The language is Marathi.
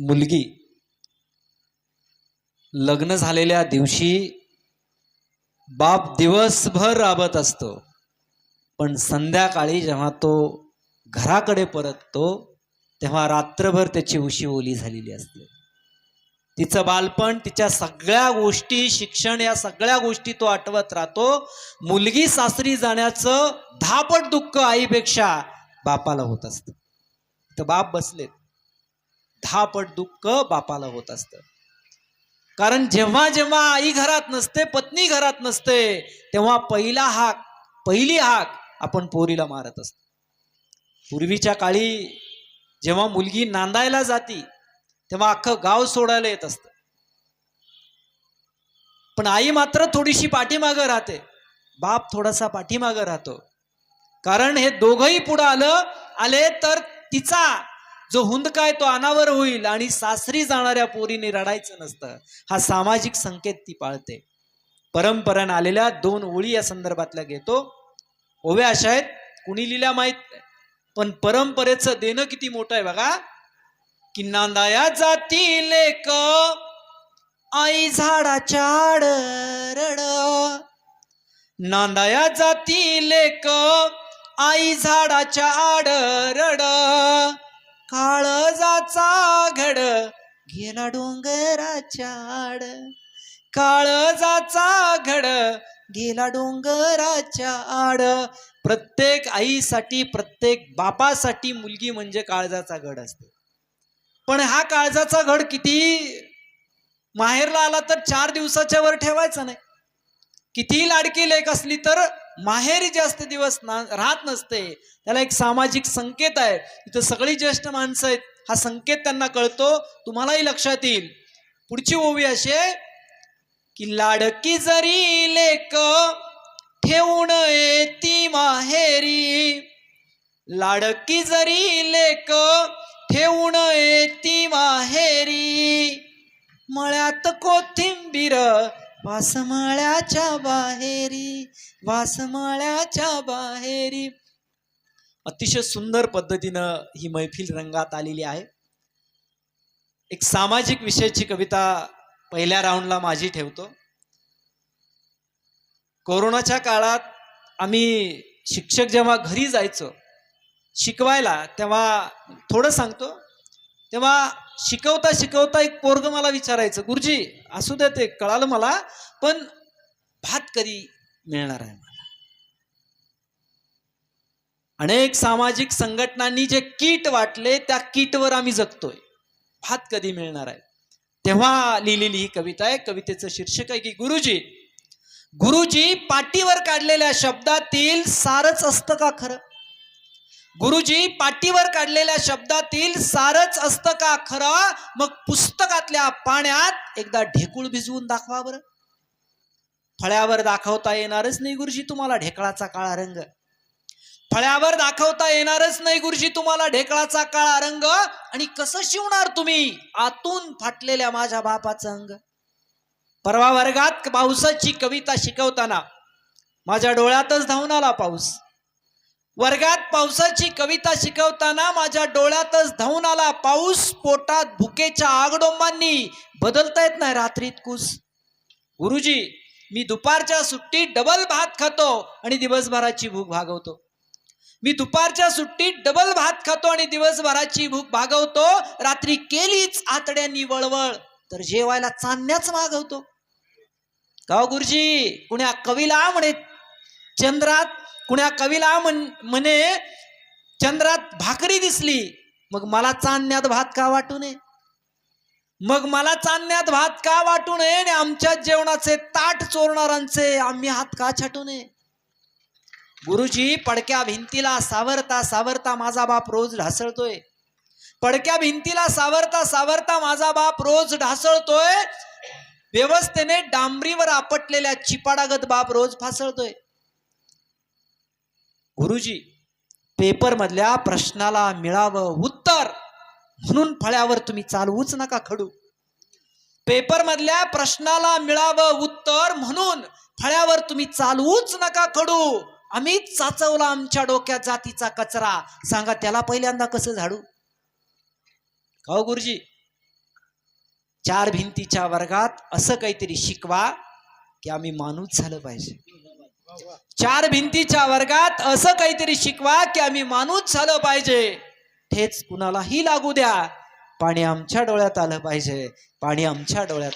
मुलगी लग्न झालेल्या दिवशी बाप दिवसभर राबत असतो. पण संध्याकाळी जेव्हा तो घराकडे परततो तेव्हा रात्रभर त्याची उशी ओली झालेली असते. तिचं बालपण तिच्या सगळ्या गोष्टी शिक्षण या सगळ्या गोष्टी तो आठवत राहतो. मुलगी सासरी जाण्याचं धापट दुःख आईपेक्षा बापाला होत असतं. तर बाप बसलेत. दहापट दुःख बापाला होत असतं. कारण जेव्हा जेव्हा आई घरात नसते पत्नी घरात नसते तेव्हा पहिला हाक पहिली हाक आपण पोरीला मारत असतो. पूर्वीच्या काळी जेव्हा मुलगी नांदायला जाती तेव्हा अख्खं गाव सोडायला येत असतं. पण आई मात्र थोडीशी पाठीमागं राहते. बाप थोडासा पाठीमागं राहतो. कारण हे दोघंही पुढं आलं आले तर तिचा जो हुंदका आहे तो अनावर होईल आणि सासरी जाणाऱ्या पोरीने रडायचं नसतं. हा सामाजिक संकेत ती पाळते. परंपरान आलेल्या दोन ओळी या संदर्भातल्या घेतो. ओव्या अशा आहेत कुणी लिहिल्या माहीत पण परंपरेचं देणं किती मोठं आहे बघा. की नांदाया जाती लेक आई झाडाच्या आड रड. नांदाया जाती लेक आई झाडाच्या आड रड. काळजाचा घड गेला डोंगराच्या आड. काळजाचा घड गेला डोंगराच्या आड. प्रत्येक आईसाठी प्रत्येक बापासाठी मुलगी म्हणजे काळजाचा घड असते. पण हा काळजाचा घड किती माहेरला आला तर चार दिवसाच्या वर ठेवायचा नाही. कितीही लाडकी लेख असली तर माहेरी जास्त दिवस ना राहत नसते. त्याला एक सामाजिक संकेत आहे. इथं सगळी ज्येष्ठ माणसं आहेत. हा संकेत त्यांना कळतो. तुम्हालाही लक्षात येईल. पुढची ओवी अशी आहे की लाडकी जरी लेक ठेवून येती माहेरी लाडकी जरी लेक ठेवून येती माहेरी मळ्यात कोथिंबीर वासमाळ्याच्या बाहेरी वासमाळ्याच्या बाहेरी. अतिशय सुंदर पद्धतीनं ही मैफिल रंगात आलेली आहे. एक सामाजिक विषयाची कविता पहिल्या राऊंडला माझी ठेवतो. कोरोनाच्या काळात आम्ही शिक्षक जेव्हा घरी जायचो शिकवायला तेव्हा थोडं सांगतो तेव्हा शिकवता शिकवता एक पोरग मला विचारायचं गुरुजी असू द्या ते कळालं मला पण भात कधी मिळणार आहे मला? अनेक सामाजिक संघटनांनी जे कीट वाटले त्या कीटवर आम्ही जगतोय. भात कधी मिळणार आहे? तेव्हा लिहिलेली ही कविता आहे कवितेचं शीर्षक आहे की गुरुजी गुरुजी पाटीवर काढलेल्या शब्दातील सारच असतं का खरं? गुरुजी पाटीवर काढलेल्या शब्दातील सारच असतं का खरं? मग पुस्तकातल्या पाण्यात एकदा ढेकूळ भिजवून दाखवा बरं. फळ्यावर दाखवता येणारच नाही गुरुजी तुम्हाला ढेकळाचा काळा रंग. फळ्यावर दाखवता येणारच नाही गुरुजी तुम्हाला ढेकळाचा काळा रंग. आणि कसं शिवणार तुम्ही? आतून फाटलेल्या माझ्या बापाचं अंग. परवा वर्गात पावसाची कविता शिकवताना माझ्या डोळ्यातच धावून आला पाऊस. वर्गात पावसाची कविता शिकवताना माझ्या डोळ्यातच धावून आला पाऊस. पोटात भुकेच्या आगडोंबांनी बदलता येत नाही रात्रीत कुस. गुरुजी मी दुपारच्या सुट्टीत डबल भात खातो आणि दिवसभराची भूक भागवतो. मी दुपारच्या सुट्टीत डबल भात खातो आणि दिवसभराची भूक भागवतो. रात्री केलीच आतड्यांनी वळवळ तर जेवायला चांदण्याच मागवतो. का हो गुरुजी? कुण्या कवीला म्हणे चंद्रात कुण्या कवीला म्हण म्हणे चंद्रात भाकरी दिसली. मग मला चांदण्यात भात का वाटू नये? मग मला चांदण्यात भात का वाटू नये? आणि आमच्या जेवणाचे ताट चोरणारांचे आम्ही हात का छाटू नये? गुरुजी पडक्या भिंतीला सावरता सावरता माझा बाप रोज ढासळतोय. पडक्या भिंतीला सावरता सावरता माझा बाप रोज ढासळतोय. व्यवस्थेने डांबरीवर आपटलेल्या चिपाडागत बाप रोज फासळतोय. गुरुजी पेपरमधल्या प्रश्नाला मिळावं उत्तर म्हणून फळ्यावर तुम्ही चालवूच नका खडू. पेपरमधल्या प्रश्नाला मिळावं उत्तर म्हणून फळ्यावर तुम्ही चालवूच नका खडू. आम्ही चाचवला आमच्या डोक्यात जातीचा कचरा. सांगा त्याला पहिल्यांदा कसं झाडू? का हो गुरुजी? चार भिंतीच्या वर्गात असं काहीतरी शिकवा की आम्ही माणूस झालं पाहिजे. चार भिंतीच्या वर्गात असं काहीतरी शिकवा की आम्ही माणूस झालं पाहिजे. ठेच कुणालाही लागू द्या. पाणी आमच्या डोळ्यात आलं पाहिजे. पाणी आमच्या डोळ्यात